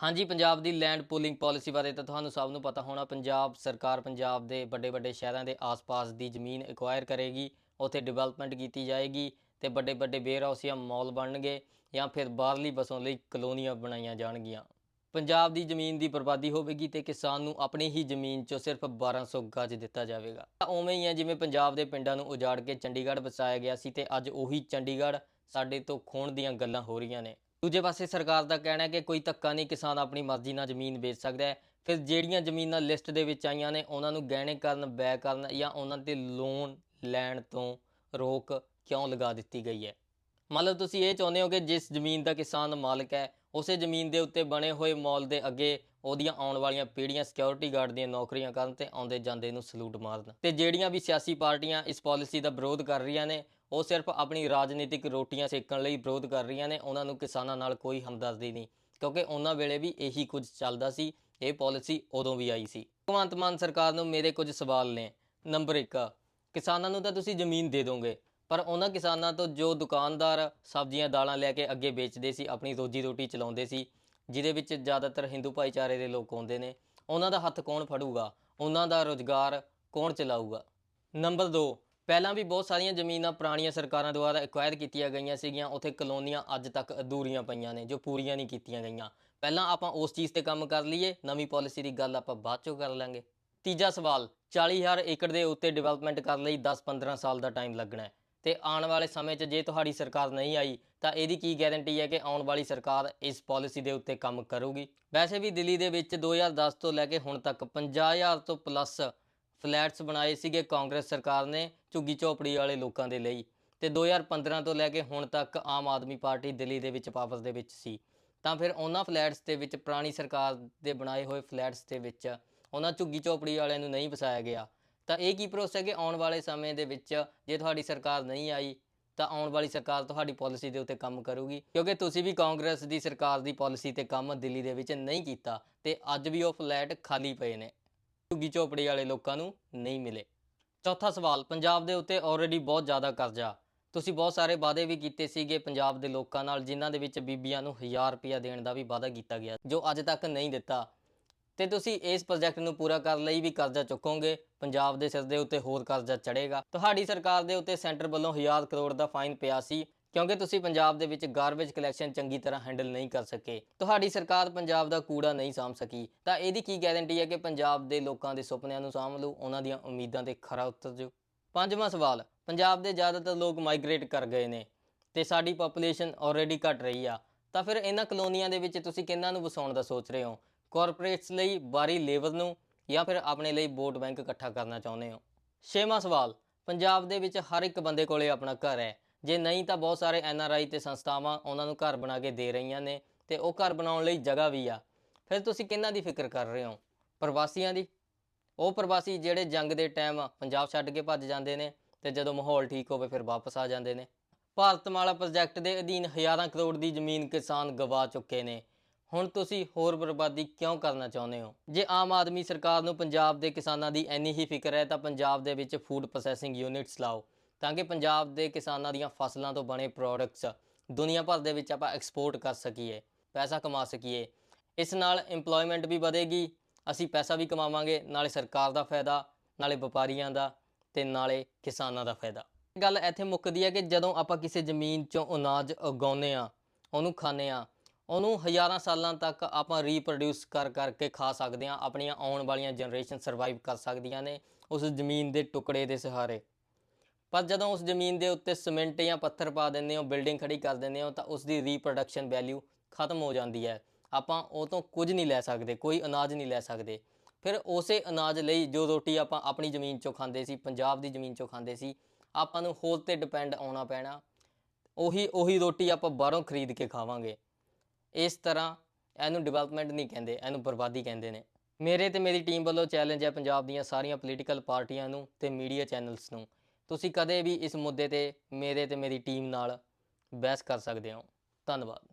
ਹਾਂਜੀ, ਪੰਜਾਬ ਦੀ land pooling policy ਬਾਰੇ ਤਾਂ ਤੁਹਾਨੂੰ ਸਭ ਨੂੰ ਪਤਾ ਹੋਣਾ, ਪੰਜਾਬ ਸਰਕਾਰ ਪੰਜਾਬ ਦੇ ਵੱਡੇ ਵੱਡੇ ਸ਼ਹਿਰਾਂ ਦੇ ਆਸ-ਪਾਸ ਦੀ ਜ਼ਮੀਨ ਐਕਵਾਇਰ ਕਰੇਗੀ, ਉੱਥੇ ਡਿਵੈਲਪਮੈਂਟ ਕੀਤੀ ਜਾਏਗੀ ਤੇ ਵੱਡੇ ਵੱਡੇ ਵੇਅਰ ਹਾਊਸ ਜਾਂ ਮਾਲ ਬਣਨਗੇ ਜਾਂ ਫਿਰ ਬਾਹਰਲੀ ਵਸੋਂ ਲਈ ਕਲੋਨੀਆਂ ਬਣਾਈਆਂ ਜਾਣਗੀਆਂ। ਪੰਜਾਬ ਦੀ ਜ਼ਮੀਨ ਦੀ ਬਰਬਾਦੀ ਹੋਵੇਗੀ ਤੇ ਕਿਸਾਨ ਨੂੰ ਆਪਣੀ ਹੀ ਜ਼ਮੀਨ 'ਚੋਂ ਸਿਰਫ 1200 ਗੱਜ ਦਿੱਤਾ ਜਾਵੇਗਾ। ਤਾਂ ਉਵੇਂ ਹੀ ਹੈ, ਜਿਵੇਂ ਪੰਜਾਬ ਦੇ ਪਿੰਡਾਂ ਨੂੰ ਉਜਾੜ ਕੇ ਚੰਡੀਗੜ੍ਹ ਵਸਾਇਆ ਗਿਆ ਸੀ ਤੇ ਅੱਜ ਉਹੀ ਚੰਡੀਗੜ੍ਹ ਸਾਡੇ ਤੋਂ ਖੋਣ ਦੀਆਂ ਗੱਲਾਂ ਹੋ ਰਹੀਆਂ ਨੇ। ਦੂਜੇ ਪਾਸੇ ਸਰਕਾਰ ਦਾ ਕਹਿਣਾ ਹੈ ਕਿ ਕੋਈ ਧੱਕਾ ਨਹੀਂ, ਕਿਸਾਨ ਆਪਣੀ ਮਰਜ਼ੀ ਨਾਲ ਜ਼ਮੀਨ ਵੇਚ ਸਕਦਾ ਹੈ। ਫਿਰ ਜਿਹੜੀਆਂ ਜ਼ਮੀਨਾਂ ਲਿਸਟ ਦੇ ਵਿੱਚ ਆਈਆਂ ਨੇ, ਉਹਨਾਂ ਨੂੰ ਗਹਿਣੇ ਕਰਨ, ਬੈ ਕਰਨ ਜਾਂ ਉਹਨਾਂ ਤੇ ਲੋਨ ਲੈਣ ਤੋਂ ਰੋਕ ਕਿਉਂ ਲਗਾ ਦਿੱਤੀ ਗਈ ਹੈ? ਮੰਨ ਲਓ ਤੁਸੀਂ ਇਹ ਚਾਹੁੰਦੇ ਹੋ ਕਿ ਜਿਸ ਜ਼ਮੀਨ ਦਾ ਕਿਸਾਨ ਮਾਲਕ ਹੈ, ਉਸੇ ਜ਼ਮੀਨ ਦੇ ਉੱਤੇ ਬਣੇ ਹੋਏ ਮਾਲ ਦੇ ਅੱਗੇ ਉਹਦੀਆਂ ਆਉਣ ਵਾਲੀਆਂ ਪੀੜ੍ਹੀਆਂ ਸਿਕਿਉਰਿਟੀ ਗਾਰਡ ਦੀਆਂ ਨੌਕਰੀਆਂ ਕਰਨ ਤੇ ਆਉਂਦੇ ਜਾਂਦੇ ਨੂੰ ਸਲੂਟ ਮਾਰਨ। ਤੇ ਜਿਹੜੀਆਂ ਵੀ ਸਿਆਸੀ ਪਾਰਟੀਆਂ ਇਸ ਪਾਲਿਸੀ ਦਾ ਵਿਰੋਧ ਕਰ ਰਹੀਆਂ ਨੇ ਉਹ ਸਿਰਫ ਆਪਣੀ ਰਾਜਨੀਤਿਕ ਰੋਟੀਆਂ ਸੇਕਣ ਲਈ ਵਿਰੋਧ ਕਰ ਰਹੀਆਂ ਨੇ, ਉਹਨਾਂ ਨੂੰ ਕਿਸਾਨਾਂ ਨਾਲ ਕੋਈ ਹਮਦਰਦੀ ਨਹੀਂ, ਕਿਉਂਕਿ ਉਹਨਾਂ ਵੇਲੇ ਵੀ ਇਹੀ ਕੁਝ ਚੱਲਦਾ ਸੀ, ਇਹ ਪਾਲਿਸੀ ਉਦੋਂ ਵੀ ਆਈ ਸੀ। ਭਗਵੰਤ ਮਾਨ ਸਰਕਾਰ ਨੂੰ ਮੇਰੇ ਕੁਝ ਸਵਾਲ ਨੇ। ਨੰਬਰ 1 ਕਿਸਾਨਾਂ ਨੂੰ ਤਾਂ ਤੁਸੀਂ ਜ਼ਮੀਨ ਦੇ ਦੋਗੇ, ਪਰ ਉਹਨਾਂ ਕਿਸਾਨਾਂ ਤੋਂ ਜੋ ਦੁਕਾਨਦਾਰ ਸਬਜ਼ੀਆਂ, ਦਾਲਾਂ ਲੈ ਕੇ ਅੱਗੇ ਵੇਚਦੇ ਸੀ, ਆਪਣੀ ਰੋਜੀ ਰੋਟੀ ਚਲਾਉਂਦੇ ਸੀ, ਜਿਹਦੇ ਵਿੱਚ ਜ਼ਿਆਦਾਤਰ ਹਿੰਦੂ ਭਾਈਚਾਰੇ ਦੇ ਲੋਕ ਆਉਂਦੇ ਨੇ, ਉਹਨਾਂ ਦਾ ਹੱਥ ਕੌਣ ਫੜੂਗਾ? ਉਹਨਾਂ ਦਾ ਰੋਜ਼ਗਾਰ ਕੌਣ ਚਲਾਊਗਾ? ਨੰਬਰ 2 ਪਹਿਲਾਂ ਵੀ ਬਹੁਤ ਸਾਰੀਆਂ ਜ਼ਮੀਨਾਂ ਪੁਰਾਣੀਆਂ ਸਰਕਾਰਾਂ ਦੁਆਰਾ ਐਕਵਾਇਰ ਕੀਤੀਆਂ ਗਈਆਂ ਸੀਗੀਆਂ, ਉੱਥੇ ਕਲੋਨੀਆਂ ਅੱਜ ਤੱਕ ਅਧੂਰੀਆਂ ਪਈਆਂ ਨੇ, ਜੋ ਪੂਰੀਆਂ ਨਹੀਂ ਕੀਤੀਆਂ ਗਈਆਂ। ਪਹਿਲਾਂ ਆਪਾਂ ਉਸ ਚੀਜ਼ ਤੇ ਕੰਮ ਕਰ ਲਈਏ, ਨਵੀਂ ਪਾਲਿਸੀ ਦੀ ਗੱਲ ਆਪਾਂ ਬਾਅਦ ਚੋਂ ਕਰ ਲਾਂਗੇ। ਤੀਜਾ ਸਵਾਲ 40000 ਏਕੜ ਦੇ ਉੱਤੇ ਡਿਵੈਲਪਮੈਂਟ ਕਰਨ ਲਈ 10-15 ਸਾਲ ਦਾ ਟਾਈਮ ਲੱਗਣਾ ਹੈ। ਤੇ ਆਉਣ ਵਾਲੇ ਸਮੇਂ 'ਚ ਜੇ ਤੁਹਾਡੀ ਸਰਕਾਰ ਨਹੀਂ ਆਈ, ਤਾਂ ਇਹਦੀ ਕੀ ਗਾਰੰਟੀ ਹੈ ਕਿ ਆਉਣ ਵਾਲੀ ਸਰਕਾਰ ਇਸ ਪਾਲਿਸੀ ਦੇ ਉੱਤੇ ਕੰਮ ਕਰੂਗੀ? ਵੈਸੇ ਵੀ ਦਿੱਲੀ ਦੇ ਵਿੱਚ 2010 ਤੋਂ ਲੈ ਕੇ ਹੁਣ ਤੱਕ 50000 ਤੋਂ ਪਲੱਸ ਫਲੈਟਸ ਬਣਾਏ ਸੀਗੇ ਕਾਂਗਰਸ ਸਰਕਾਰ ਨੇ ਝੁੱਗੀ ਝੋਪੜੀ ਵਾਲੇ ਲੋਕਾਂ ਦੇ ਲਈ ਤੇ 2015 ਤੋਂ ਲੈ ਕੇ ਹੁਣ ਤੱਕ ਆਮ ਆਦਮੀ ਪਾਰਟੀ ਦਿੱਲੀ ਦੇ ਵਿੱਚ ਪਾਵਰ ਦੇ ਵਿੱਚ ਸੀ। ਤਾਂ ਫਿਰ ਉਹਨਾਂ ਫਲੈਟਸ ਦੇ ਵਿੱਚ ਪੁਰਾਣੀ ਸਰਕਾਰ ਦੇ ਬਣਾਏ ਹੋਏ ਫਲੈਟਸ ਦੇ ਵਿੱਚ ਉਹਨਾਂ ਝੁੱਗੀ ਝੋਪੜੀ ਵਾਲਿਆਂ ਨੂੰ ਨਹੀਂ ਵਸਾਇਆ ਗਿਆ। ਤਾਂ ਇਹ ਕੀ ਭਰੋਸਾ ਹੈ ਕਿ ਆਉਣ ਵਾਲੇ ਸਮੇਂ ਦੇ ਵਿੱਚ ਜੇ ਤੁਹਾਡੀ ਸਰਕਾਰ ਨਹੀਂ ਆਈ, ਤਾਂ ਆਉਣ ਵਾਲੀ ਸਰਕਾਰ ਤੁਹਾਡੀ ਪਾਲਿਸੀ ਦੇ ਉੱਤੇ ਕੰਮ ਕਰੂਗੀ। ਕਿਉਂਕਿ ਤੁਸੀਂ ਵੀ ਕਾਂਗਰਸ ਦੀ ਸਰਕਾਰ ਦੀ ਪਾਲਿਸੀ ਤੇ ਕੰਮ ਦਿੱਲੀ ਦੇ ਵਿੱਚ ਨਹੀਂ ਕੀਤਾ ਤੇ ਅੱਜ ਵੀ ਉਹ ਫਲੈਟ ਖਾਲੀ ਪਏ ਨੇ। ਝੁੱਗੀ ਝੋਪੜੀ ਵਾਲੇ ਲੋਕਾਂ ਨੂੰ ਨਹੀਂ ਮਿਲੇ। ਚੌਥਾ ਸਵਾਲ, ਪੰਜਾਬ ਦੇ ਉੱਤੇ ਆਲਰੇਡੀ ਬਹੁਤ ਜ਼ਿਆਦਾ ਕਰਜ਼ਾ। ਤੁਸੀਂ ਬਹੁਤ ਸਾਰੇ ਵਾਅਦੇ ਵੀ ਕੀਤੇ ਸੀਗੇ ਪੰਜਾਬ ਦੇ ਲੋਕਾਂ ਨਾਲ, ਜਿਨ੍ਹਾਂ ਦੇ ਵਿੱਚ ਬੀਬੀਆਂ ਨੂੰ 1000 ਰੁਪਇਆ ਦੇਣ ਦਾ ਵੀ ਵਾਅਦਾ ਕੀਤਾ ਗਿਆ, ਜੋ ਅੱਜ ਤੱਕ ਨਹੀਂ ਦਿੱਤਾ। ਤੇ ਤੁਸੀਂ ਇਸ ਪ੍ਰੋਜੈਕਟ ਨੂੰ ਪੂਰਾ ਕਰਨ ਲਈ ਵੀ ਕਰਜ਼ਾ ਚੁੱਕੋਗੇ, ਪੰਜਾਬ ਦੇ ਸਿਰ ਦੇ ਉੱਤੇ ਹੋਰ ਕਰਜ਼ਾ ਚੜੇਗਾ ਤੁਹਾਡੀ ਸਰਕਾਰ ਦੇ ਉੱਤੇ ਸੈਂਟਰ ਵੱਲੋਂ 1000 ਕਰੋੜ ਦਾ ਫਾਈਨ ਪਿਆ ਸੀ। ਕਿਉਂਕਿ ਤੁਸੀਂ ਪੰਜਾਬ ਦੇ ਵਿੱਚ ਗਾਰਬੇਜ ਕਲੈਕਸ਼ਨ ਚੰਗੀ ਤਰ੍ਹਾਂ ਹੈਂਡਲ ਨਹੀਂ ਕਰ ਸਕੇ, ਤੁਹਾਡੀ ਸਰਕਾਰ ਪੰਜਾਬ ਦਾ ਕੂੜਾ ਨਹੀਂ ਸਾਂਭ ਸਕੀ, ਤਾਂ ਇਹਦੀ ਕੀ ਗਾਰੰਟੀ ਹੈ ਕਿ ਪੰਜਾਬ ਦੇ ਲੋਕਾਂ ਦੇ ਸੁਪਨਿਆਂ ਨੂੰ ਸਾਂਭ ਲੂ ਉਹਨਾਂ ਦੀਆਂ ਉਮੀਦਾਂ ਤੇ ਖਰਾ ਉਤਰ ਜਾਊ। ਪੰਜਵਾਂ ਸਵਾਲ, ਪੰਜਾਬ ਦੇ ਜ਼ਿਆਦਾਤਰ ਲੋਕ ਮਾਈਗ੍ਰੇਟ ਕਰ ਗਏ ਨੇ ਤੇ ਸਾਡੀ ਪੋਪੂਲੇਸ਼ਨ ਆਲਰੇਡੀ ਘਟ ਰਹੀ ਆ। ਤਾਂ ਫਿਰ ਇਹਨਾਂ ਕਲੋਨੀਆਂ ਦੇ ਵਿੱਚ ਤੁਸੀਂ ਕਿਹਨਾਂ ਨੂੰ ਵਸਾਉਣ ਦਾ ਸੋਚ ਰਹੇ ਹੋ? ਕਾਰਪੋਰੇਟਸ ਲਈ ਬਾਰੀ ਲੇਬਰ ਨੂੰ ਜਾਂ ਫਿਰ ਆਪਣੇ ਲਈ ਵੋਟ ਬੈਂਕ ਇਕੱਠਾ ਕਰਨਾ ਚਾਹੁੰਦੇ ਹੋ? ਛੇਵਾਂ ਸਵਾਲ, ਪੰਜਾਬ ਦੇ ਵਿੱਚ ਹਰ ਇੱਕ ਬੰਦੇ ਕੋਲੇ ਆਪਣਾ ਘਰ ਹੈ। ਜੇ ਨਹੀਂ ਤਾਂ ਬਹੁਤ ਸਾਰੇ ਐਨ ਆਰ ਆਈ ਤੇ ਸੰਸਥਾਵਾਂ ਉਹਨਾਂ ਨੂੰ ਘਰ ਬਣਾ ਕੇ ਦੇ ਰਹੀਆਂ ਨੇ ਤੇ ਉਹ ਘਰ ਬਣਾਉਣ ਲਈ ਜਗ੍ਹਾ ਵੀ ਆ। ਫਿਰ ਤੁਸੀਂ ਕਿਹਨਾਂ ਦੀ ਫਿਕਰ ਕਰ ਰਹੇ ਹੋ? ਪ੍ਰਵਾਸੀਆਂ ਦੀ? ਉਹ ਪ੍ਰਵਾਸੀ ਜਿਹੜੇ ਜੰਗ ਦੇ ਟਾਈਮ ਪੰਜਾਬ ਛੱਡ ਕੇ ਭੱਜ ਜਾਂਦੇ ਨੇ ਤੇ ਜਦੋਂ ਮਾਹੌਲ ਠੀਕ ਹੋਵੇ ਫਿਰ ਵਾਪਸ ਆ ਜਾਂਦੇ ਨੇ। ਭਾਰਤਮਾਲਾ ਪ੍ਰੋਜੈਕਟ ਦੇ ਅਧੀਨ ਹਜ਼ਾਰਾਂ ਕਰੋੜ ਦੀ ਜ਼ਮੀਨ ਕਿਸਾਨ ਗਵਾ ਚੁੱਕੇ ਨੇ। ਹੁਣ ਤੁਸੀਂ ਹੋਰ ਬਰਬਾਦੀ ਕਿਉਂ ਕਰਨਾ ਚਾਹੁੰਦੇ ਹੋ? ਜੇ ਆਮ ਆਦਮੀ ਸਰਕਾਰ ਨੂੰ ਪੰਜਾਬ ਦੇ ਕਿਸਾਨਾਂ ਦੀ ਇੰਨੀ ਹੀ ਫਿਕਰ ਹੈ ਤਾਂ ਪੰਜਾਬ ਦੇ ਵਿੱਚ ਫੂਡ ਪ੍ਰੋਸੈਸਿੰਗ ਯੂਨਿਟਸ ਲਾਓ। ਤਾਂ ਕਿ ਪੰਜਾਬ ਦੇ ਕਿਸਾਨਾਂ ਦੀਆਂ ਫਸਲਾਂ ਤੋਂ ਬਣੇ ਪ੍ਰੋਡਕਟਸ ਦੁਨੀਆ ਭਰ ਦੇ ਵਿੱਚ ਆਪਾਂ ਐਕਸਪੋਰਟ ਕਰ ਸਕੀਏ, ਪੈਸਾ ਕਮਾ ਸਕੀਏ। ਇਸ ਨਾਲ EMPLOYMENT ਵੀ ਵਧੇਗੀ, ਅਸੀਂ ਪੈਸਾ ਵੀ ਕਮਾਵਾਂਗੇ, ਨਾਲੇ ਸਰਕਾਰ ਦਾ ਫਾਇਦਾ, ਨਾਲੇ ਵਪਾਰੀਆਂ ਦਾ ਤੇ ਨਾਲੇ ਕਿਸਾਨਾਂ ਦਾ ਫਾਇਦਾ। ਗੱਲ ਇੱਥੇ ਮੁੱਕਦੀ ਹੈ ਕਿ ਜਦੋਂ ਆਪਾਂ ਕਿਸੇ ਜ਼ਮੀਨ ਚੋਂ ਅਨਾਜ ਉਗਾਉਂਦੇ ਆ ਉਹਨੂੰ ਖਾਂਦੇ ਆ ਉਹਨੂੰ ਹਜ਼ਾਰਾਂ ਸਾਲਾਂ ਤੱਕ ਆਪਾਂ ਰੀਪਰੋਡਿਊਸ ਕਰ ਕਰਕੇ ਖਾ ਸਕਦੇ ਆ ਆਪਣੀਆਂ ਆਉਣ ਵਾਲੀਆਂ ਜਨਰੇਸ਼ਨ ਸਰਵਾਈਵ ਕਰ ਸਕਦੀਆਂ ਨੇ ਉਸ ਜ਼ਮੀਨ ਦੇ ਟੁਕੜੇ ਦੇ ਸਹਾਰੇ। ਪਰ ਜਦੋਂ ਉਸ ਜ਼ਮੀਨ ਦੇ ਉੱਤੇ ਸਿਮੈਂਟ ਜਾਂ ਪੱਥਰ ਪਾ ਦਿੰਦੇ ਹੋ, ਬਿਲਡਿੰਗ ਖੜੀ ਕਰ ਦਿੰਦੇ ਹੋ, ਤਾਂ ਉਸ ਦੀ ਰੀਪਰੋਡਕਸ਼ਨ ਵੈਲਿਊ ਖਤਮ ਹੋ ਜਾਂਦੀ ਹੈ। ਆਪਾਂ ਉਹ ਤੋਂ ਕੁਝ ਨਹੀਂ ਲੈ ਸਕਦੇ, ਕੋਈ ਅਨਾਜ ਨਹੀਂ ਲੈ ਸਕਦੇ। ਫਿਰ ਉਸੇ ਅਨਾਜ ਲਈ ਜੋ ਰੋਟੀ ਆਪਾਂ ਆਪਣੀ ਜ਼ਮੀਨ ਚੋਂ ਖਾਂਦੇ ਸੀ, ਪੰਜਾਬ ਦੀ ਜ਼ਮੀਨ ਚੋਂ ਖਾਂਦੇ ਸੀ, ਆਪਾਂ ਨੂੰ ਹੋਰ ਤੇ ਡਿਪੈਂਡ ਆਉਣਾ ਪੈਣਾ। ਉਹੀ ਉਹੀ ਰੋਟੀ ਆਪਾਂ ਬਾਹਰੋਂ ਖਰੀਦ ਕੇ ਖਾਵਾਂਗੇ। ਇਸ ਤਰ੍ਹਾਂ ਇਹਨੂੰ ਡਿਵੈਲਪਮੈਂਟ ਨਹੀਂ ਕਹਿੰਦੇ, ਇਹਨੂੰ ਬਰਬਾਦੀ ਕਹਿੰਦੇ ਨੇ। ਮੇਰੇ ਤੇ ਮੇਰੀ ਟੀਮ ਵੱਲੋਂ ਚੈਲੰਜ ਹੈ ਪੰਜਾਬ ਦੀਆਂ ਸਾਰੀਆਂ ਪੋਲੀਟੀਕਲ ਪਾਰਟੀਆਂ ਨੂੰ ਤੇ ਮੀਡੀਆ ਚੈਨਲਸ ਨੂੰ। ਤੁਸੀਂ ਕਦੇ ਵੀ ਇਸ ਮੁੱਦੇ ਤੇ ਮੇਰੇ ਤੇ ਮੇਰੀ ਟੀਮ ਨਾਲ ਬਹਿਸ ਕਰ ਸਕਦੇ ਹੋ। ਧੰਨਵਾਦ।